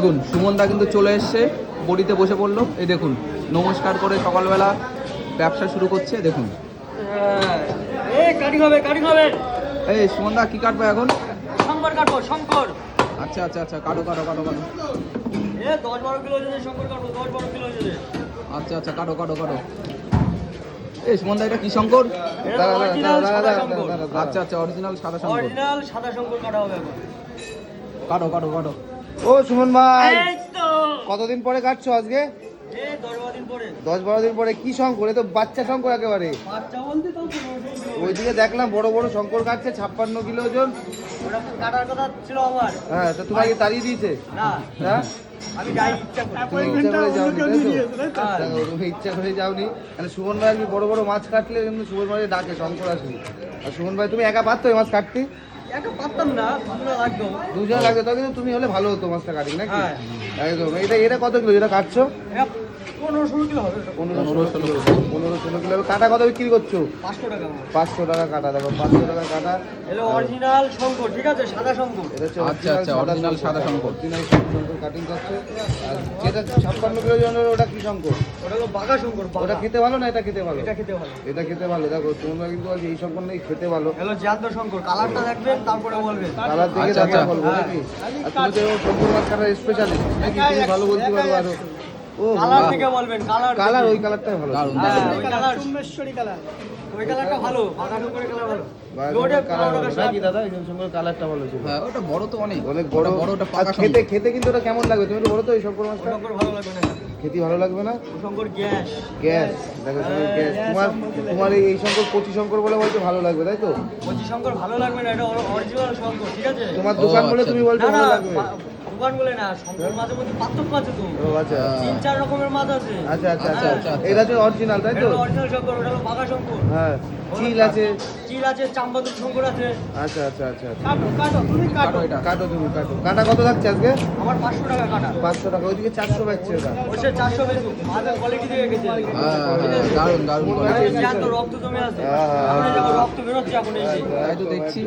দেখুন সুমনদা কিন্তু চলে এসছে বডিতে বসে পড়ল। এই দেখুন নমস্কার করে সকালবেলা ব্যবসা শুরু করছে দেখুন। এই সুমনদা কি কাটবে এখন? শঙ্কর কাটবো শঙ্কর। আচ্ছা আচ্ছা আচ্ছা কাটো কাটো কাটো কাটো। আচ্ছা আচ্ছা কাটো কাটো কাটো। এই সুমনদা এটা কি শঙ্কর। আচ্ছা আচ্ছা অরিজিনাল সাদা শঙ্কর। অরিজিনাল সাদা শঙ্কর কাটা হবে এখন। কাটো কাটো কাটো। ও সুমন ভাই কতদিন পরে কাটছো আজকে? দশ বারো দিন পরে। কি শঙ্কর এ তো বাচ্চা শঙ্কর একেবারে। ওইদিকে দেখলাম বড় বড় শঙ্কর কাটছে ছাপ্পান্ন কিলো ওজন। হ্যাঁ তা তোমাকে তাড়িয়ে দিয়েছে? হ্যাঁ? ইচ্ছা করে। যাওনি? হ্যাঁ। ইচ্ছা করে যাওনি। তাহলে সুমন ভাই বড় বড় মাছ কাটলে সুমন ভাই ডাকে শঙ্কর আসলি আর সুমন ভাই তুমি একা পারতো মাছ কাটতে? একা পারতাম না দুটো লাগতো। দুজন লাগবে তো কিন্তু তুমি হলে ভালো হতো মাছটা কাটি নাকি? হ্যাঁ। একদম। এটা এটা কত কিলো? এটা কাটছো? পনেরো ষোলো কিলো হবে পনেরো পনেরো ষোলো ষোলো পনেরো ষোলো কিলো। কাটা কত বিক্রি করছ? পাঁচশো টাকা। পাঁচশো টাকা কাটা দেখো পাঁচশো টাকা কাটা। এটা অরিজিনাল শঙ্কর ঠিক আছে? সাদা শঙ্কর। এটা হচ্ছে আচ্ছা, আচ্ছা, original সাদা শঙ্কর। অরিজিনাল শঙ্কর কাটিং করছে। আর যেটা ছাপ্পান্ন কিলো জনের ওটা কি শঙ্কর? ওটা হলো বাঘা শঙ্কর ওটা খেতে ভালো না এটা খেতে ভালো? এটা খেতে ভালো। এটা খেতে ভালো। দেখো তোমরা কিন্তু আজ এই শঙ্কর নেই খেতে ভালো। হলো জ্যান্ত শঙ্কর কালারটা দেখবেন তারপরে বলবেন। কালার দেখে আচ্ছা, আচ্ছা। বলব নাকি? আর তুমি তো শঙ্কর মাছ কাটার স্পেশালিস্ট নাকি তুমি ভালো বলতে পারো আরও? কালার থেকে বলবেন কালার কালার ওই কালারটাই ভালো। দারুণ হ্যাঁ, দারুণ। ওই কালার সোমেশ্বরী কালার ওই কালারটা ভালো বাঘা শঙ্করের কালার ভালো। ওটা কালার পনেরো টাকা নাকি দাদা? এই শঙ্কর কালারটা ভালো হ্যাঁ ওটা বড় তো অনেক। অনেক বড়। বড় ওটা আর পাকা খেতে খেতে কিন্তু ওটা কেমন লাগবে? তুমি বলো তো এই শঙ্কর মাছটা ভালো লাগবে না। খেতে ভালো লাগবে না? শঙ্কর গ্যাস। গ্যাস। দেখো গ্যাস। তোমার তোমার এই শঙ্কর কচি শঙ্কর বলে বলতে ভালো লাগবে তাই তো? বলছি শঙ্কর ভালো লাগবে না এটা অরিজিনাল শঙ্কর ঠিক আছে? তোমার দোকান বলে। তুমি না ভালো লাগবে। দোকান বলে না শঙ্কর মধ্যে পার্থক্য আছে তো। ও আচ্ছা। তিন চার রকমের মাছ আছে। আচ্ছা আচ্ছা আচ্ছা আচ্ছা, আচ্ছা। এটা হচ্ছে অরিজিনাল তাই তো? অরিজিনাল শঙ্কর ওটা হলো বাঘা শঙ্কর। হ্যাঁ চিল আছে। চিল আছে চাম্বাদুর শঙ্কর আছে। আচ্ছা আচ্ছা আচ্ছা আচ্ছা। কাটো কাটো তুমি কাটো। এটা কাটো তুমি কাটো। কাটা কত লাগছে আজকে? আমার পাঁচশো টাকা কাটা। পাঁচশো টাকা ওইদিকে চারশো পাচ্ছে ওটা। ওই সে চারশো মাছের কোয়ালিটি দিয়ে গেছে হ্যাঁ হ্যাঁ, দারুণ দারুণ হ্যাঁ, রক্ত জমে আছে। হ্যাঁ, হ্যাঁ, এখন এই রক্ত বেরোচ্ছে এখন এই তাই তো দেখছি